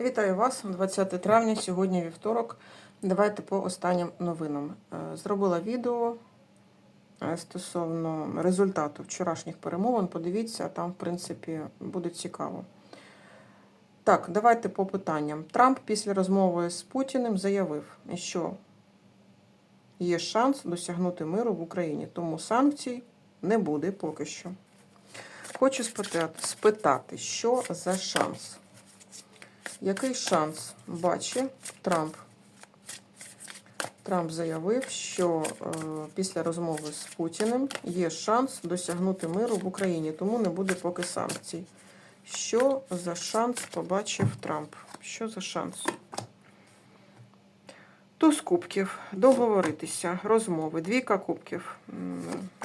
Вітаю вас 20 травня, сьогодні вівторок. Давайте по останнім новинам. Е, Зробила відео е, стосовно результату вчорашніх перемовин. Подивіться, там, в принципі, буде цікаво. Так, давайте по питанням. Трамп після розмови з Путіним заявив, що є шанс досягнути миру в Україні, тому санкцій не буде поки що. Хочу спитати, спитати що за шанс? Який шанс бачить Трамп? Трамп заявив, що е, після розмови з Путіним є шанс досягнути миру в Україні, тому не буде поки санкцій. Що за шанс побачив Трамп? Що за шанс? Туз кубків, договоритися, розмови, двійка кубків.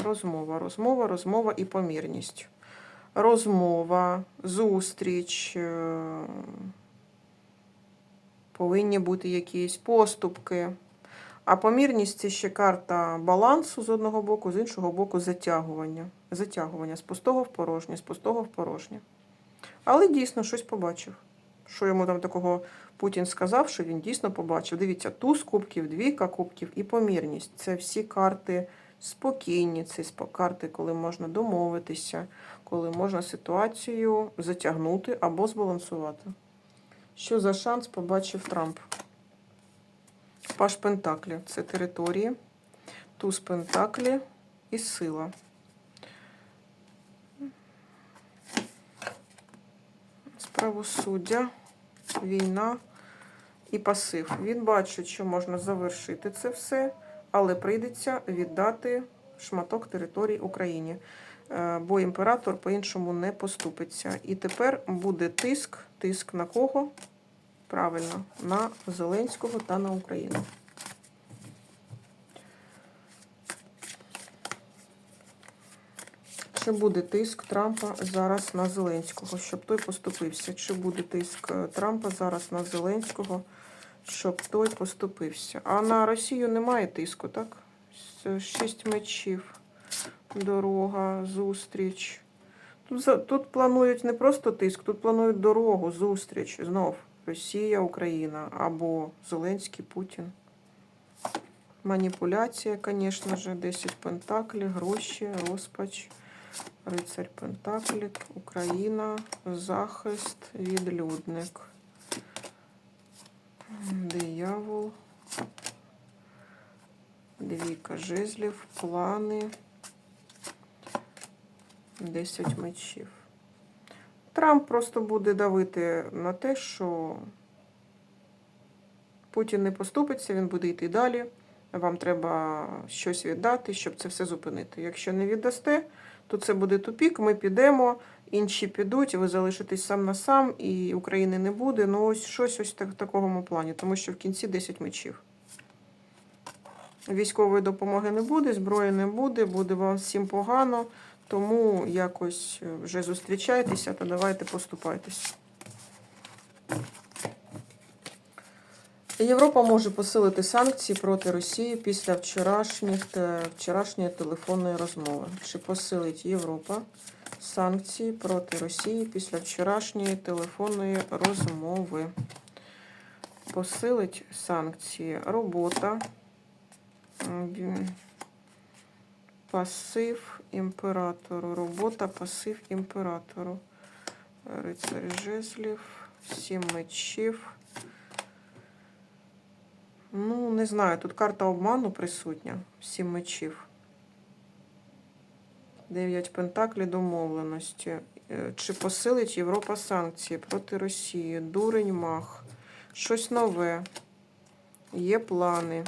Розмова, розмова, розмова і помірність. Розмова, зустріч. е, повинні бути якісь поступки. А помірність це ще карта балансу з одного боку, з іншого боку затягування. Затягування з пустого в порожнє, з пустого в порожнє. Але дійсно щось побачив. Що йому там такого Путін сказав, що він дійсно побачив. Дивіться, туз кубків, двійка кубків і помірність. Це всі карти спокійні, це карти, коли можна домовитися, коли можна ситуацію затягнути або збалансувати. Що за шанс побачив Трамп? Паш Пентаклі це території, туз Пентаклі і сила. Правосуддя, війна і пасив. Він бачить, що можна завершити це все, але прийдеться віддати шматок території Україні. Е, Бо імператор по-іншому не поступиться. І тепер буде тиск. Тиск на кого? Правильно, на Зеленського та на Україну. Чи буде тиск Трампа зараз на Зеленського, щоб той поступився? Чи буде тиск е, Трампа зараз на Зеленського, щоб той поступився? А на Росію немає тиску, так? Шість мечів, дорога, зустріч. Тут, тут планують не просто тиск, тут планують дорогу, зустріч. Знов Росія, Україна або Зеленський, Путін. Маніпуляція, звісно ж, 10 пентаклів, гроші, розпач. Рицарь Пентаклів, Україна, захист, відлюдник. Диявол. Двійка жезлів, плани. Десять мечів. Трамп просто буде давити на те, що Путін не поступиться, він буде йти далі. Вам треба щось віддати, щоб це все зупинити. Якщо не віддасте, то це буде тупік, ми підемо, інші підуть, ви залишитесь сам на сам, і України не буде. Ну, ось щось ось так, в такому плані, тому що в кінці 10 мечів. Військової допомоги не буде, зброї не буде, буде вам всім погано, тому якось е, вже зустрічайтеся та давайте поступайтесь. Європа може посилити санкції проти Росії після вчорашніх вчорашньої телефонної розмови. Чи посилить Європа санкції проти Росії після вчорашньої телефонної розмови? Посилить санкції робота, пасив імператору. Робота, пасив імператору. Рицарь жезлів, сім мечів. Ну, не знаю, тут карта обману присутня. Сім мечів. Дев'ять пентаклів домовленості. Е, Чи посилить Європа санкції проти Росії? Дурень мах. Щось нове. Є плани.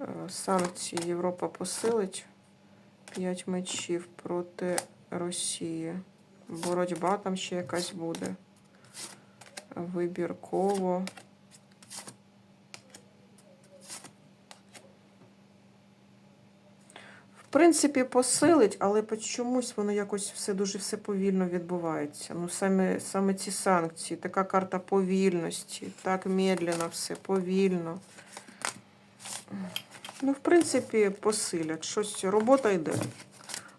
Е, Санкції Європа посилить. П'ять мечів проти Росії. Боротьба там ще якась буде. Вибірково. В принципі, посилить, але по чомусь воно якось все дуже все повільно відбувається. Ну, саме, саме ці санкції, така карта повільності, так медленно все, повільно. Ну, в принципі, посилять. Щось, робота йде.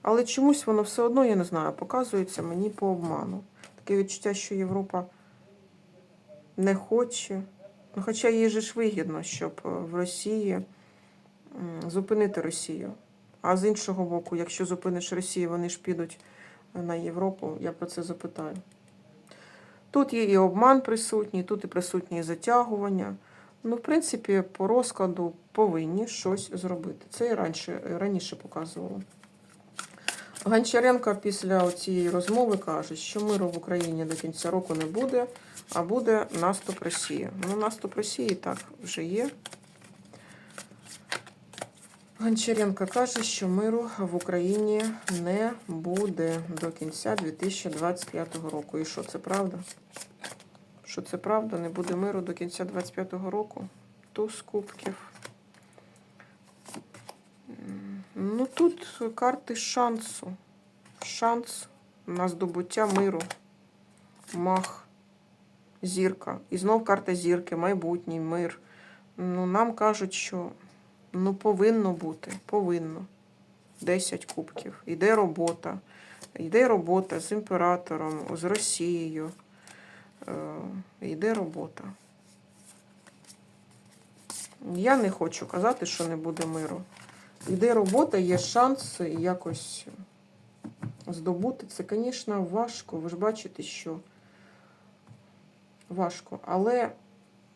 Але чомусь воно все одно, я не знаю, показується мені по обману. Таке відчуття, що Європа не хоче. Ну, хоча їй же ж вигідно, щоб е, в Росії зупинити Росію. А з іншого боку, якщо зупиниш Росію, вони ж підуть на Європу, я про це запитаю. Тут є і обман присутній, тут і присутнє затягування. Ну, в принципі, по розкладу повинні щось зробити. Це і раніше, раніше показувало. Гончаренко після цієї розмови каже, що миру в Україні до кінця року не буде, а буде наступ Росії. Ну, наступ Росії так вже є. Гончаренко каже, що миру в Україні не буде до кінця 2025 року. І що це правда? Що це правда? Не буде миру до кінця 2025 року? Туз кубків. Ну тут карти шансу. Шанс на здобуття миру. Мах. Зірка. І знов карта зірки, майбутній мир. Ну, нам кажуть, що ну, повинно бути. Повинно. 10 кубків. Іде робота. Йде робота з імператором, з Росією. Е, Йде робота. Я не хочу казати, що не буде миру. Йде робота, є шанс якось здобути. Це, звісно, важко. Ви ж бачите, що важко. Але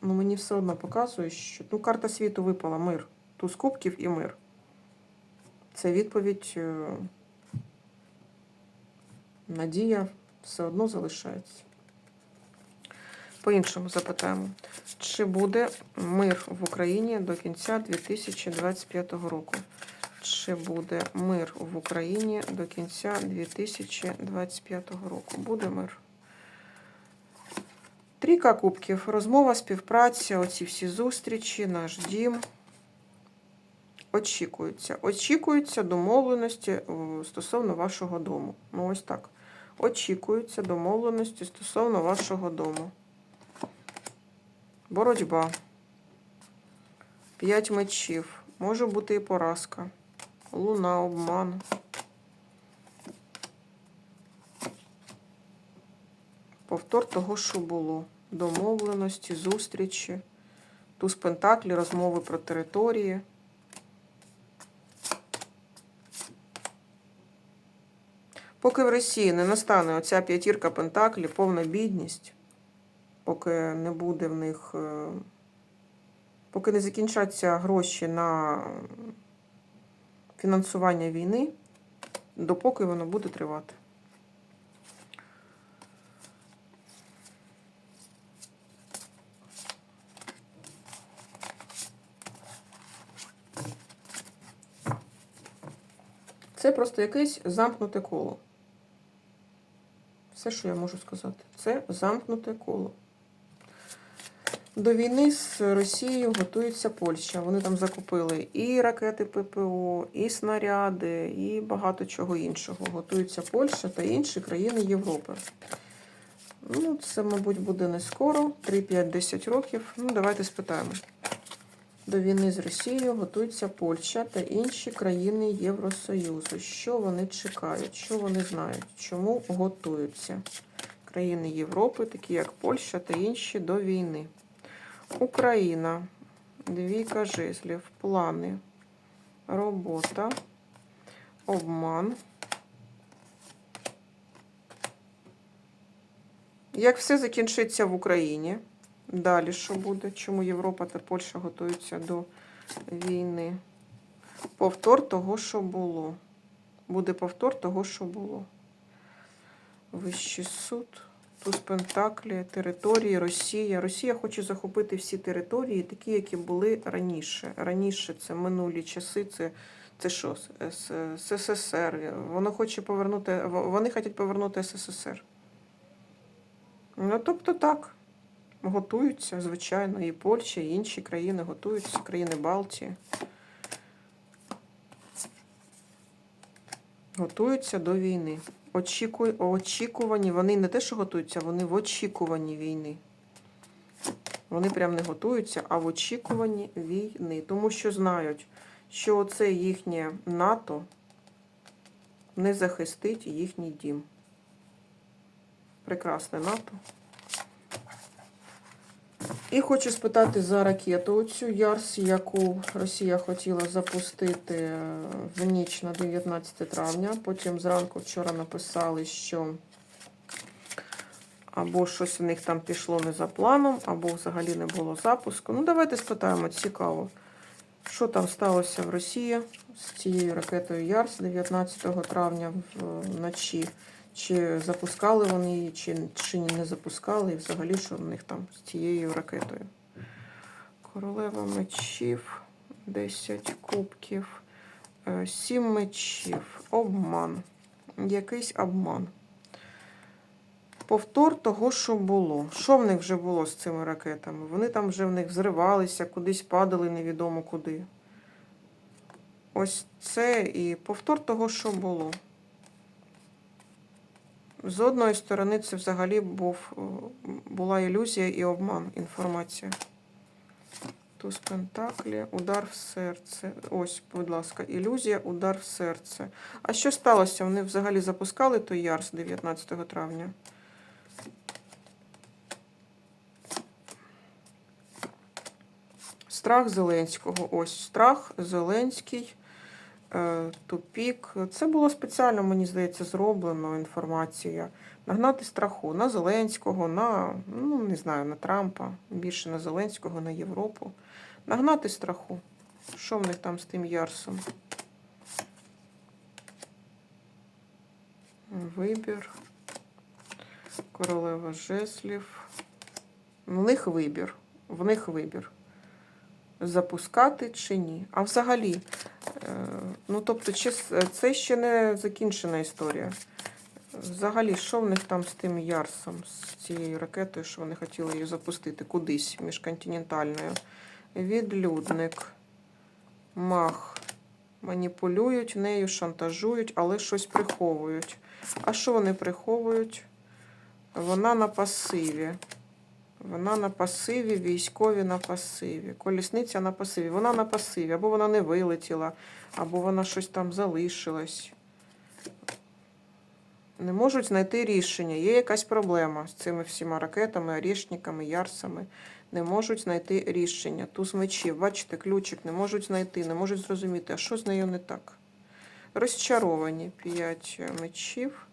ну, мені все одно показує, що ну, карта світу випала мир. Туз кубків і мир. Це відповідь. е, Надія все одно залишається. По-іншому запитаємо, чи буде мир в Україні до кінця 2025 року? Чи буде мир в Україні до кінця 2025 року? Буде мир. Трійка кубків. Розмова, співпраця, оці всі зустрічі, наш дім. Очікуються. Очікуються домовленості е, стосовно вашого дому. Ну, ось так. Очікуються домовленості стосовно вашого дому. Боротьба. П'ять мечів. Може бути і поразка. Луна, обман. Повтор того, що було. Домовленості, зустрічі. Туз Пентаклі, розмови про території. Поки в Росії не настане оця п'ятірка Пентаклі, повна бідність, поки не буде в них, е, поки не закінчаться гроші на фінансування війни, допоки воно буде тривати. Це просто якесь замкнуте коло. Все, що я можу сказати, це замкнуте коло. До війни з Росією готується Польща. Вони там закупили і ракети ППО, і снаряди, і багато чого іншого. Готується Польща та інші країни Європи. Ну, це, мабуть, буде не скоро, 3-5-10 років. Ну, давайте спитаємо. До війни з Росією готується Польща та інші країни Євросоюзу. Що вони чекають? Що вони знають? Чому готуються країни Європи, такі як Польща та інші до війни? Україна, двійка жезлів, плани, робота, обман. Як все закінчиться в Україні? Далі що буде? Чому Європа та Польща готуються до війни? Повтор того, що було. Буде повтор того, що було. Вищий суд, туз Пентаклі, території, Росія. Росія хоче захопити всі території, такі, які були раніше. Раніше це минулі часи, це, це що? СССР. Воно хоче повернути, вони хочуть повернути СССР. Ну, тобто так. Готуються, звичайно, і Польща, і інші країни готуються, країни Балтії. Готуються до війни. Очікуй, очікувані, вони не те, що готуються, вони в очікуванні війни. Вони прям не готуються, а в очікуванні війни. Тому що знають, що це їхнє НАТО не захистить їхній дім. Прекрасне НАТО. І хочу спитати за ракету оцю Ярс, яку Росія хотіла запустити е, в ніч на 19 травня. Потім зранку вчора написали, що або щось в них там пішло не за планом, або взагалі не було запуску. Ну, давайте спитаємо, цікаво, що там сталося в Росії з цією ракетою Ярс 19 травня вночі. Чи запускали вони її, чи, чи не запускали, і взагалі, що в них там з цією ракетою. Королева мечів, 10 кубків, 7 мечів, обман. Якийсь обман. Повтор того, що було. Що в них вже було з цими ракетами? Вони там вже в них взривалися, кудись падали невідомо куди. Ось це і повтор того, що було. З одної сторони, це взагалі був, була ілюзія і обман інформація. Туз Пентаклі, удар в серце. Ось, будь ласка, ілюзія, удар в серце. А що сталося? Вони взагалі запускали той Ярс 19 травня? Страх Зеленського. Ось страх Зеленський. Е, Тупік. Це було спеціально, мені здається, зроблено інформація. Нагнати страху на Зеленського, на, ну, не знаю, на Трампа, більше на Зеленського, на Європу. Нагнати страху. Що в них там з тим Ярсом? Вибір. Королева жеслів. В них вибір. В них вибір. Запускати чи ні. А взагалі, ну тобто, це ще не закінчена історія. Взагалі, що в них там з тим Ярсом, з цією ракетою, що вони хотіли її запустити кудись міжконтинентальною? Відлюдник, мах. Маніпулюють нею, шантажують, але щось приховують. А що вони приховують? Вона на пасиві. Вона на пасиві, військові на пасиві. Колісниця на пасиві. Вона на пасиві. Або вона не вилетіла, або вона щось там залишилась. Не можуть знайти рішення. Є якась проблема з цими всіма ракетами, орішниками, ярсами. Не можуть знайти рішення. Туз мечів, бачите, ключик не можуть знайти, не можуть зрозуміти, а що з нею не так. Розчаровані п'ять мечів.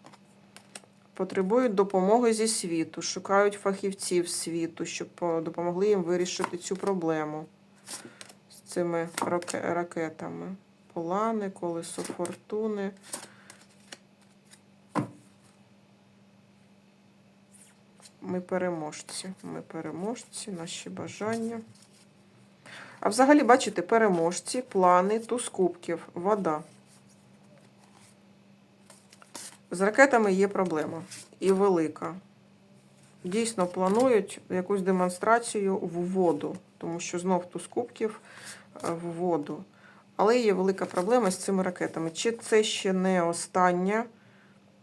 Потребують допомоги зі світу, шукають фахівців світу, щоб е, допомогли їм вирішити цю проблему з цими ракетами. Полани, колесо фортуни. Ми переможці. Ми переможці, наші бажання. А взагалі, бачите, переможці, плани, туз кубків, вода. З ракетами є проблема і велика. Дійсно планують якусь демонстрацію в воду, тому що знов туз кубків е, в воду. Але є велика проблема з цими ракетами. Чи це ще не остання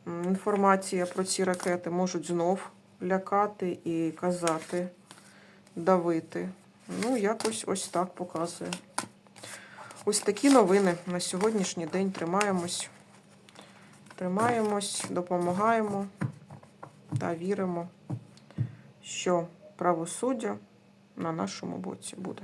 інформація про ці ракети? Можуть знов лякати і казати, давити. Ну, якось ось так показує. Ось такі новини на сьогоднішній день. Тримаємось. Тримаємось, допомагаємо та віримо, що правосуддя на нашому боці буде.